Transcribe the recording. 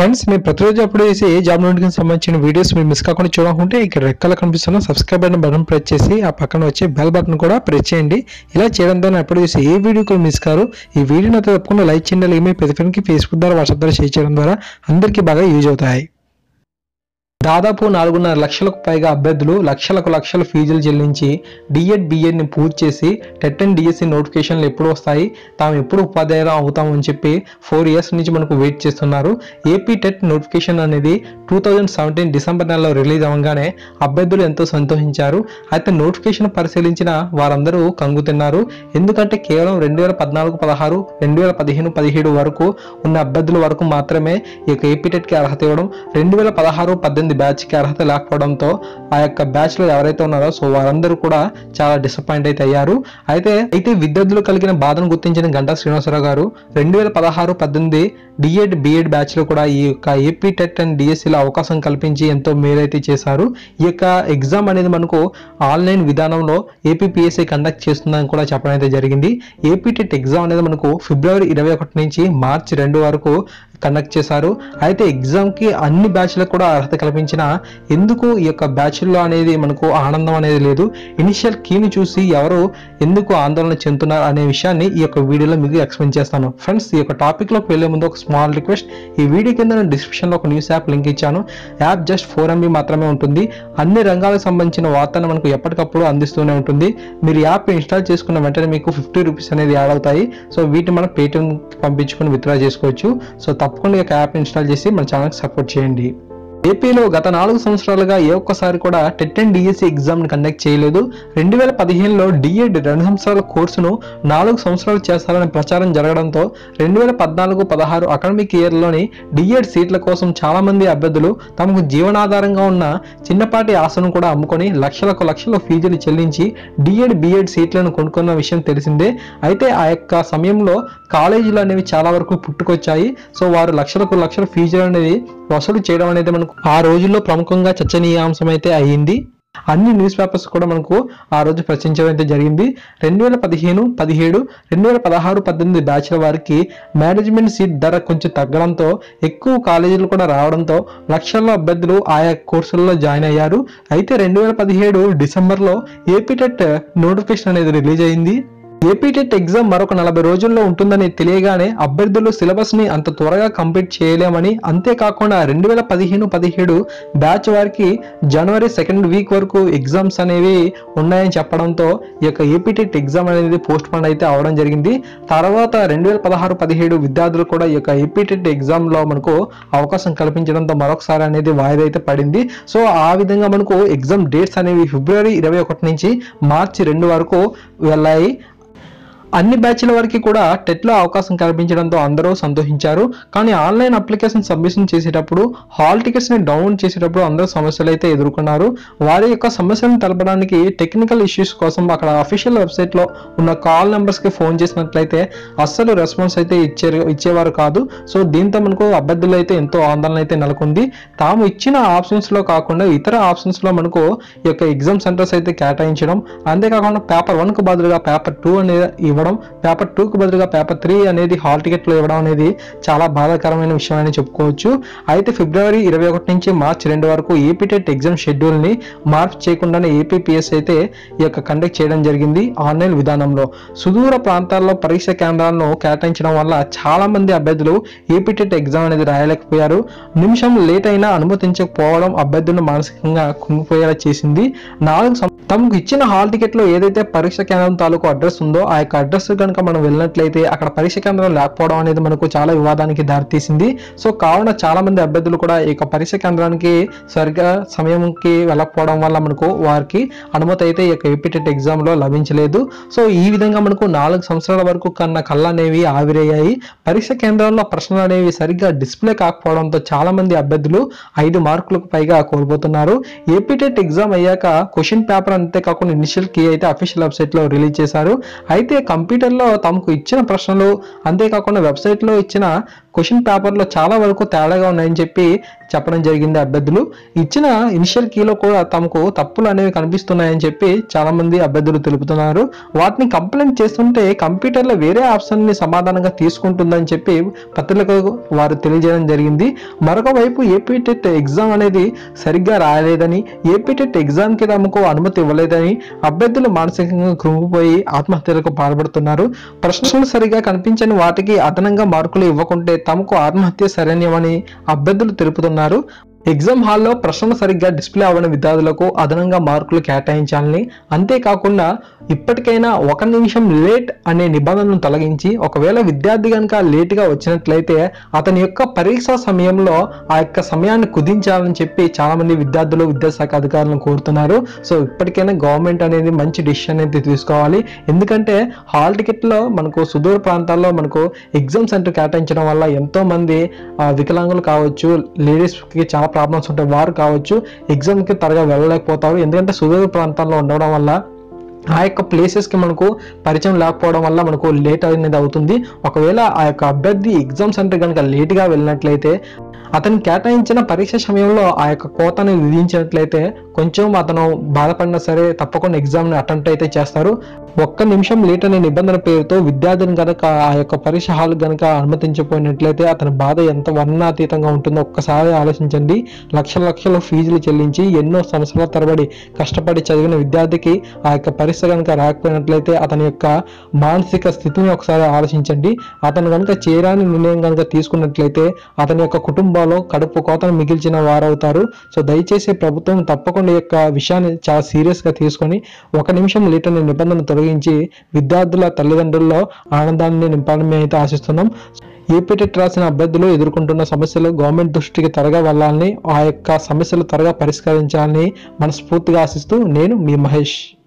Friends మీరు ప్రతిరోజు అప్పుడు చేసి ఏ జాబ్ నోటికి సంబంధించిన వీడియోస్ మీరు మిస్ కాకుండా చూడకుంటే ఇక్కడ రెక్కల కనిపిస్తున్న సబ్స్క్రైబ్ బటన్ బటన్ ప్రెస్ చేసి ఆ పక్కన వచ్చే బెల్ బటన్ కూడా ప్రెస్ చేయండి. ఇలా చేయడం ద్వారా ఎప్పుడు చేసి ఏ వీడియో కూడా మిస్ కారు. ఈ వీడియోని అయితే తప్పకుండా లైక్ చేయండి. అలాగే మీ ప్రతి ఫ్రెండ్కి ఫేస్బుక్ ద్వారా వాట్సాప్ ద్వారా షేర్ చేయడం ద్వారా అందరికీ బాగా యూజ్ అవుతాయి. దాదాపు నాలుగున్నర లక్షలకు పైగా అభ్యర్థులు లక్షలకు లక్షల ఫీజులు చెల్లించి డిఎడ్ బిఎడ్ని పూర్తి చేసి టెట్ అండ్ డిఎస్సి నోటిఫికేషన్లు ఎప్పుడు వస్తాయి తాము ఎప్పుడు ఉపాధ్యాయులు అవుతామని చెప్పి ఫోర్ ఇయర్స్ నుంచి మనకు వెయిట్ చేస్తున్నారు. ఏపీ టెట్ నోటిఫికేషన్ అనేది టూ థౌజండ్ సెవెంటీన్ డిసెంబర్ నెలలో రిలీజ్ అవ్వగానే అభ్యర్థులు ఎంతో సంతోషించారు. అయితే నోటిఫికేషన్ పరిశీలించిన వారందరూ కంగు తిన్నారు. ఎందుకంటే కేవలం రెండు వేల పద్నాలుగు పదహారు రెండు వేల పదిహేను పదిహేడు వరకు ఉన్న అభ్యర్థుల వరకు మాత్రమే ఈ యొక్క ఏపీ టెట్కి అర్హత ఇవ్వడం రెండు వేల పదహారు పద్దెనిమిది బ్యాచ్కి అర్హత లేకపోవడంతో ఆ యొక్క బ్యాచ్లో ఎవరైతే ఉన్నారో సో వారందరూ కూడా చాలా డిసప్పాయింట్ అయితే అయ్యారు. అయితే అయితే విద్యార్థులు కలిగిన బాధను గుర్తించిన గంటా శ్రీనివాసరావు గారు రెండు వేల పదహారు పద్దెనిమిది డిఎడ్ బిఎడ్ బ్యాచ్లో కూడా ఈ యొక్క ఏపీ టెట్ అండ్ డిఎస్సిలో అవకాశం కల్పించి ఎంతో మేలైతే చేశారు. ఈ యొక్క ఎగ్జామ్ అనేది మనకు ఆన్లైన్ విధానంలో ఏపీపీఎస్సీ కండక్ట్ చేస్తుందని కూడా చెప్పడం అయితే జరిగింది. ఏపీ టెట్ ఎగ్జామ్ అనేది మనకు ఫిబ్రవరి ఇరవై ఒకటి నుంచి మార్చి రెండు వరకు కండక్ట్ చేశారు. అయితే ఎగ్జామ్కి అన్ని బ్యాచ్లకు కూడా అర్హత కల్పించిన ఎందుకు ఈ యొక్క బ్యాచ్ల్లో అనేది మనకు ఆనందం అనేది లేదు? ఇనిషియల్ కీని చూసి ఎవరు ఎందుకు ఆందోళన చెందుతున్నారు అనే విషయాన్ని ఈ యొక్క వీడియోలో మీకు ఎక్స్ప్లెయిన్ చేస్తాను. ఫ్రెండ్స్ ఈ యొక్క టాపిక్లోకి వెళ్ళే ముందు ఒక స్మాల్ రిక్వెస్ట్ ఈ వీడియో కింద నేను డిస్క్రిప్షన్లో ఒక న్యూస్ యాప్ లింక్ ఇచ్చాను. యాప్ జస్ట్ ఫోర్ ఎంబీ మాత్రమే ఉంటుంది. అన్ని రంగాలకు సంబంధించిన వార్తను మనకు ఎప్పటికప్పుడు అందిస్తూనే ఉంటుంది. మీరు యాప్ ఇన్స్టాల్ చేసుకున్న వెంటనే మీకు ఫిఫ్టీ రూపీస్ అనేది యాడ్ అవుతాయి. సో వీటిని మనం పేటిఎం పంపించుకొని విత్డ్రా చేసుకోవచ్చు. సో తప్పకుండా యాప్ ఇన్స్టాల్ చేసి మన ఛానల్కి సపోర్ట్ చేయండి. ఏపీలో గత నాలుగు సంవత్సరాలుగా ఏ ఒక్కసారి కూడా టెట్ అండ్ డిఎస్సి ఎగ్జామ్ని కండక్ట్ చేయలేదు. రెండు వేల పదిహేనులో డిఎడ్ రెండు సంవత్సరాల కోర్సును నాలుగు సంవత్సరాలు చేస్తారని ప్రచారం జరగడంతో రెండు వేల పద్నాలుగు పదహారు అకాడమిక్ ఇయర్లోని డిఎడ్ సీట్ల కోసం చాలామంది అభ్యర్థులు తమకు జీవనాధారంగా ఉన్న చిన్నపాటి ఆశను కూడా అమ్ముకొని లక్షలకు లక్షల ఫీజులు చెల్లించి డిఎడ్ బిఎడ్ సీట్లను కొనుక్కున్న విషయం తెలిసిందే. అయితే ఆ యొక్క సమయంలో కాలేజీలు అనేవి చాలా వరకు పుట్టుకొచ్చాయి. సో వారు లక్షలకు లక్షల ఫీజులు అనేది వసూలు చేయడం అనేది మనకు ఆ రోజుల్లో ప్రముఖంగా చర్చనీయాంశం అయితే అయ్యింది. అన్ని న్యూస్ పేపర్స్ కూడా మనకు ఆ రోజు ప్రచురించడం అయితే జరిగింది. రెండు వేల పదిహేను పదిహేడు రెండు వేల పదహారు పద్దెనిమిది బ్యాచ్ల వారికి మేనేజ్మెంట్ సీట్ ధర కొంచెం తగ్గడంతో ఎక్కువ కాలేజీలు కూడా రావడంతో లక్షల్లో అభ్యర్థులు ఆయా కోర్సుల్లో జాయిన్ అయ్యారు. అయితే రెండు వేల పదిహేడు డిసెంబర్లో ఏపీ టెట్ నోటిఫికేషన్ అనేది రిలీజ్ అయింది ఏపీ టెట్ ఎగ్జామ్ మరొక నలభై రోజుల్లో ఉంటుందని తెలియగానే అభ్యర్థులు సిలబస్ని అంత త్వరగా కంప్లీట్ చేయలేమని అంతేకాకుండా రెండు వేల పదిహేను పదిహేడు బ్యాచ్ వారికి జనవరి సెకండ్ వీక్ వరకు ఎగ్జామ్స్ అనేవి ఉన్నాయని చెప్పడంతో ఈ యొక్క ఏపీ టెట్ ఎగ్జామ్ అనేది పోస్ట్ పోన్ అయితే అవడం జరిగింది. తర్వాత రెండు వేల పదహారు పదిహేడు విద్యార్థులు కూడా ఈ యొక్క ఏపీ టెట్ ఎగ్జామ్లో మనకు అవకాశం కల్పించడంతో మరొకసారి అనేది వాయిదా అయితే పడింది. సో ఆ విధంగా మనకు ఎగ్జామ్ డేట్స్ అనేవి ఫిబ్రవరి ఇరవై ఒకటి నుంచి మార్చి రెండు వరకు వెళ్ళాయి. అన్ని బ్యాచ్ల వారికి కూడా టెట్లో అవకాశం కల్పించడంతో అందరూ సంతోషించారు. కానీ ఆన్లైన్ అప్లికేషన్ సబ్మిషన్ చేసేటప్పుడు హాల్ టికెట్స్ని డౌన్లోడ్ చేసేటప్పుడు అందరూ సమస్యలు అయితే ఎదుర్కొన్నారు. వారి యొక్క సమస్యలను తెలపడానికి టెక్నికల్ ఇష్యూస్ కోసం అక్కడ అఫీషియల్ వెబ్సైట్లో ఉన్న కాల్ నెంబర్స్కి ఫోన్ చేసినట్లయితే అస్సలు రెస్పాన్స్ అయితే ఇచ్చే ఇచ్చేవారు కాదు. సో దీంతో మనకు అభ్యర్థులు అయితే ఎంతో ఆందోళన అయితే నెలకొంది. తాము ఇచ్చిన ఆప్షన్స్లో కాకుండా ఇతర ఆప్షన్స్లో మనకు ఈ యొక్క ఎగ్జామ్ సెంటర్స్ అయితే కేటాయించడం. అంతేకాకుండా పేపర్ వన్కు బదులుగా పేపర్ టూ అనేది ఇవ్వడం పేపర్ టూకు బదులుగా పేపర్ త్రీ అనేది హాల్ టికెట్లు ఇవ్వడం అనేది చాలా బాధాకరమైన విషయం అని చెప్పుకోవచ్చు. అయితే ఫిబ్రవరి ఇరవై ఒకటి నుంచి మార్చి రెండు వరకు ఏపీ టెట్ ఎగ్జామ్ షెడ్యూల్ని మార్పు చేయకుండానే ఏపీపీఎస్ అయితే ఈ యొక్క కండక్ట్ చేయడం జరిగింది ఆన్లైన్ విధానంలో. సుదూర ప్రాంతాల్లో పరీక్ష కేంద్రాలను కేటాయించడం వల్ల చాలా మంది అభ్యర్థులు ఏపీ టెట్ ఎగ్జామ్ అనేది రాయలేకపోయారు. నిమిషం లేట్ అయినా అనుమతించకపోవడం అభ్యర్థులను మానసికంగా కుంగిపోయేలా చేసింది. నాలుగు తమకు ఇచ్చిన హాల్ టికెట్లో ఏదైతే పరీక్ష కేంద్రం తాలూకు అడ్రస్ ఉందో ఆ యొక్క అడ్రస్ కనుక మనం వెళ్ళినట్లయితే అక్కడ పరీక్ష కేంద్రం లేకపోవడం అనేది మనకు చాలా వివాదానికి దారితీసింది. సో కావున చాలా మంది అభ్యర్థులు కూడా ఈ యొక్క పరీక్ష కేంద్రానికి సరిగ్గా సమయంకి వెళ్ళకపోవడం వల్ల మనకు వారికి అనుమతి అయితే ఈ యొక్క ఏపీటెట్ ఎగ్జామ్లో లభించలేదు. సో ఈ విధంగా మనకు నాలుగు సంవత్సరాల వరకు కన్నా కళ్ళు అనేవి ఆవిరయ్యాయి. పరీక్ష కేంద్రంలో ప్రశ్నలు అనేవి సరిగ్గా డిస్ప్లే కాకపోవడంతో చాలా మంది అభ్యర్థులు ఐదు మార్కులకు పైగా కోల్పోతున్నారు. ఏపీటెట్ ఎగ్జామ్ అయ్యాక క్వశ్చన్ పేపర్ అంతేకాకుండా ఇనిషియల్ కీ అయితే అఫీషియల్ వెబ్సైట్లో రిలీజ్ చేశారు. అయితే కంప్యూటర్లో తమకు ఇచ్చిన ప్రశ్నలు అంతేకాకుండా వెబ్సైట్లో ఇచ్చిన క్వశ్చన్ పేపర్లో చాలా వరకు తేడాగా ఉన్నాయని చెప్పి చెప్పడం జరిగింది అభ్యర్థులు. ఇచ్చిన ఇనిషియల్ కీలో కూడా తమకు తప్పులు అనేవి కనిపిస్తున్నాయని చెప్పి చాలా మంది అభ్యర్థులు తెలుపుతున్నారు. వాటిని కంప్లైంట్ చేస్తుంటే కంప్యూటర్లో వేరే ఆప్షన్ని సమాధానంగా తీసుకుంటుందని చెప్పి పత్రికలకు వారు తెలియజేయడం జరిగింది. మరొక వైపు ఏపీ టెట్ ఎగ్జామ్ అనేది సరిగ్గా రాయలేదని ఏపీ టెట్ తమకు అనుమతి ఇవ్వలేదని అభ్యర్థులు మానసికంగా కృంగిపోయి ఆత్మహత్యలకు పాల్పడుతున్నారు. ప్రశ్నలు సరిగా కనిపించని వాటికి అదనంగా మార్కులు ఇవ్వకుంటే తమకు ఆత్మహత్య సరైనవని అభ్యర్థులు తెలుపుతున్నారు. ఎగ్జామ్ హాల్లో ప్రశ్నలు సరిగ్గా డిస్ప్లే అవ్వని విద్యార్థులకు అదనంగా మార్కులు కేటాయించాలని అంతేకాకుండా ఇప్పటికైనా ఒక నిమిషం లేట్ అనే నిబంధనను తొలగించి ఒకవేళ విద్యార్థి కనుక లేటుగా వచ్చినట్లయితే అతని యొక్క పరీక్ష సమయంలో ఆ యొక్క సమయాన్ని కుదించాలని చెప్పి చాలా మంది విద్యార్థులు విద్యాశాఖ అధికారులను కోరుతున్నారు. సో ఇప్పటికైనా గవర్నమెంట్ అనేది మంచి డిసిషన్ అయితే తీసుకోవాలి. ఎందుకంటే హాల్ టికెట్లో మనకు సుదూర ప్రాంతాల్లో మనకు ఎగ్జామ్ సెంటర్ కేటాయించడం వల్ల ఎంతోమంది వికలాంగులు కావచ్చు లేడీస్కి చాలా ప్రాబ్లమ్స్ ఉంటాయి వారు కావచ్చు ఎగ్జామ్కి త్వరగా వెళ్ళలేకపోతారు. ఎందుకంటే సుదూర ప్రాంతాల్లో ఉండడం వల్ల ఆ యొక్క ప్లేసెస్కి మనకు పరిచయం లేకపోవడం వల్ల మనకు లేట్ అనేది అవుతుంది. ఒకవేళ ఆ యొక్క అభ్యర్థి ఎగ్జామ్ సెంటర్ కనుక లేట్గా వెళ్ళినట్లయితే అతను కేటాయించిన పరీక్ష సమయంలో ఆ యొక్క కోతను విధించినట్లయితే కొంచెం అతను బాధపడినా సరే తప్పకుండా ఎగ్జామ్ని అటెంప్ట్ అయితే చేస్తారు. ఒక్క నిమిషం లేట్ అనే నిబంధన పేరుతో విద్యార్థిని కనుక ఆ యొక్క పరీక్ష హాల్ కనుక అనుమతించపోయినట్లయితే అతని బాధ ఎంత వర్ణాతీతంగా ఉంటుందో ఒక్కసారి ఆలోచించండి. లక్షల లక్షల ఫీజులు చెల్లించి ఎన్నో సంవత్సరాల తరబడి కష్టపడి చదివిన విద్యార్థికి ఆ యొక్క పరీక్ష కనుక రాకపోయినట్లయితే అతని యొక్క మానసిక స్థితిని ఒకసారి ఆలోచించండి. అతను కనుక చేరాని నిర్ణయం కనుక తీసుకున్నట్లయితే అతని యొక్క కుటుంబంలో కడుపు కోతను మిగిల్చిన వారవుతారు. సో దయచేసి ప్రభుత్వం తప్పకుండా ఈ యొక్క విషయాన్ని చాలా సీరియస్గా తీసుకొని ఒక నిమిషం లేట్ నిబంధన తొలగించి విద్యార్థుల తల్లిదండ్రుల్లో ఆనందాన్ని నింపాలని అయితే ఆశిస్తున్నాం. ఏపీటెట్ రాసిన అభ్యర్థులు ఎదుర్కొంటున్న సమస్యలు గవర్నమెంట్ దృష్టికి త్వరగా వెళ్ళాలని ఆ యొక్క సమస్యలు త్వరగా పరిష్కరించాలని మనస్ఫూర్తిగా ఆశిస్తూ నేను మీ మహేష్.